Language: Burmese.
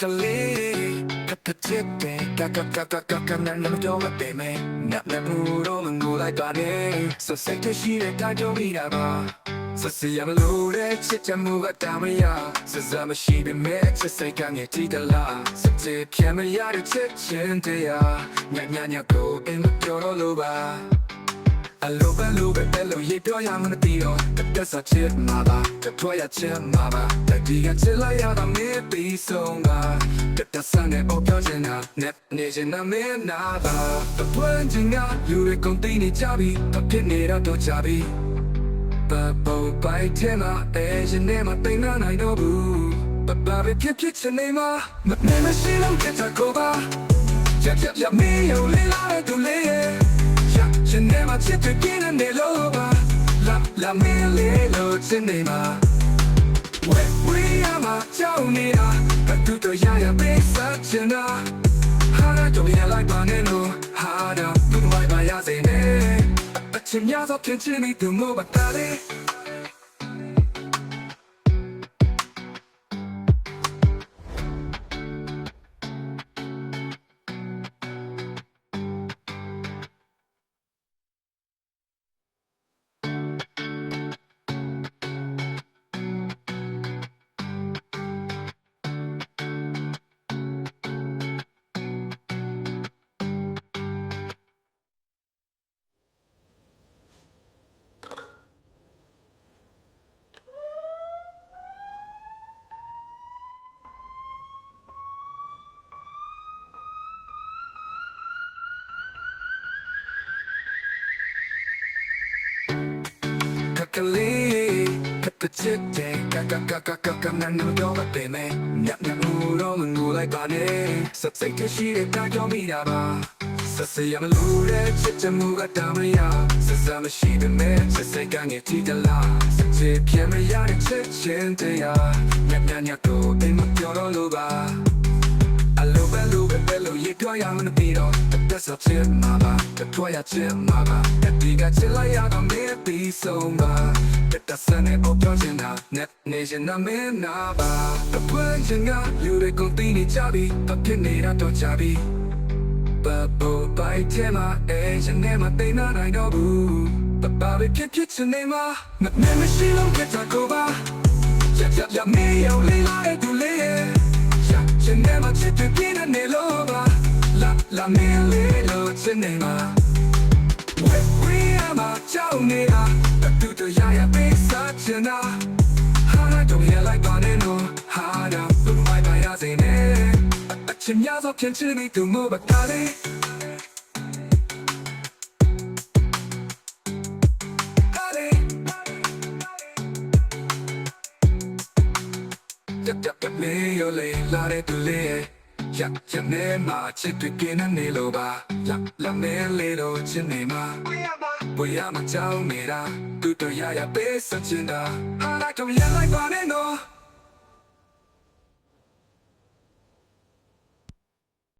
ကလေးကကချစ်တဲ့ကကကကကကနန အင်းပြောတော့လို့ပါအလိုပဲလိုပဲပဲလို့ရေပြောရမှမသိတော့တက်ဆက်ချစ်မှာပါတထွားရချစ်မှာပါတတိယချစ်လိုက်ရတာမင်းပြီးဆုံးကတက်တက်ဆန်းနဲ့အော်ပြောချင်တာနဲ့နေချင်တာမင်းနာပါတပွင့်ချင်ကလူတွေကုန်သိနေကြပြီတဖြစ်နေတော့ကြပြီပပပိုက်ထဲမှာအဲရှင်နေမှာတိမ်နာနိုင်တော့ဘူးပပပဲဖြစ်ဖြစ်ချင်နေမှာမနေမရှိလို့ကြက်ကိုပါချက်ချက်ရမေးရလေးလာတူလေး Ja, je neemt maar zit te binnen de loba. La, la mele lo cinema. We, we are ma jaunira. But tu to ya ya be sachena. Hana to ya like baneno. Hana, tu mai ba ya se ne. A chim ya so pin chimi tu mo ba ta le. က ကလေးကကချစ်တဲ့ကကကကကကနန်နိုတော့မပင်မဲညညငူတော့မငူလိုက်ပါနဲ့စက်စိတ်တရှိတဲ့တာကြောင့်မိတာပါစစရမလို့တဲ့ချစ်ချမှုကတာမရစစမရှိတဲ့မဲစစိတ်ကနေတီးတလားစချစ်ပြမရတဲ့ချစ်ချင်းတရားညညညတော့အိမ်မပြောတော့လို့ပါအလိုပဲလိုပဲပဲလို့ရေပြောရမပြီးတော့ တက်ဆက်ချင်မှာပါတက်ထွားရချင်မှာပါတက်ဒီကချစ်လိုက်ရတော့မင်းပြီးဆုံးပါတက်တဆန်နဲ့ပေါ်ပြောချင်တာ net နေချင်တာမင်းနာပါတပွင့်ချင်ကလူတွေကုန်သိနေကြပြီအဖြစ်နေတာတော့ကြပြီပပပိုက်ထဲမှာအဲရှင်နဲ့မသိနာနိုင်တော့ဘူးပပပဲဖြစ်ဖြစ်ချင်နေမှာမနေမရှိလို့ကြက်ကိုပါချက်ချက်ရမေးရောလေးလာတဲ့သူလေးရဲ့ Ja, je neemt maar zit te binnen in loba. La, la mele cinema. We, we are maar jouw nea. Dat doet de ja ja besa chena. Hana don't hear like banano. Hana, doe mij bij ja zene. Het chim ja zo kent je niet doe mo bakale. Ale. တက်တက်တက်လေးရောလေလာတဲ့သူလေး ရဲ့ရရနေမှာချစ်တွေกินနေလို့ပါလာလာနေလေတော့ချင်နေမှာဘွေရမကြောက်နေတာသူတို့ရရပေးစချင်တာဟာလိုက်တော့ရလိုက်ပါနဲ့နော်